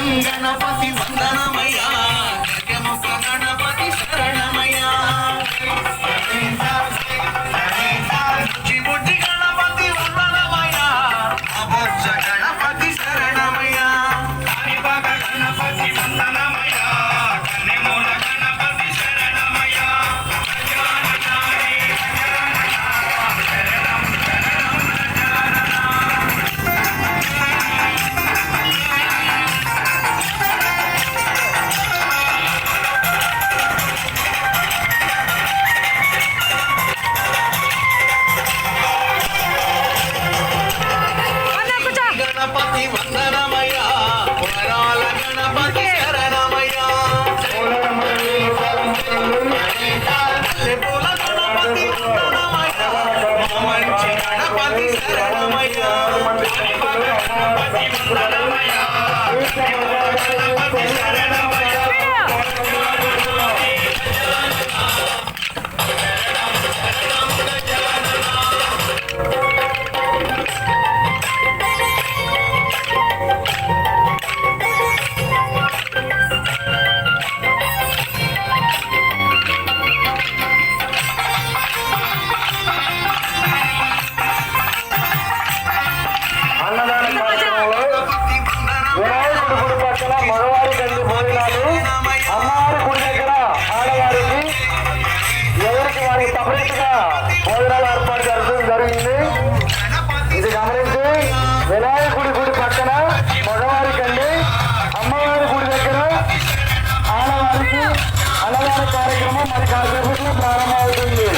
గణపతి వందనమయ్యా. గజముఖ గణపతి శరణమ వందనమయ్యా కార్యక్రమంలో గుడి పక్కన మగవారి గండి అమ్మవారి గుడి దగ్గర ఆడవారికి ఎవరికి వారికి సపరేట్గా భోజనాలు ఏర్పాటు జరుగుతుంది జరిగింది ఇది గమనించి వినాయకుడి గుడి పక్కన మగవారి గండి అమ్మవారి గుడి దగ్గర ఆడవారికి అన్నదాన కార్యక్రమం మరి కాసేపట్లో ప్రారంభమవుతుంది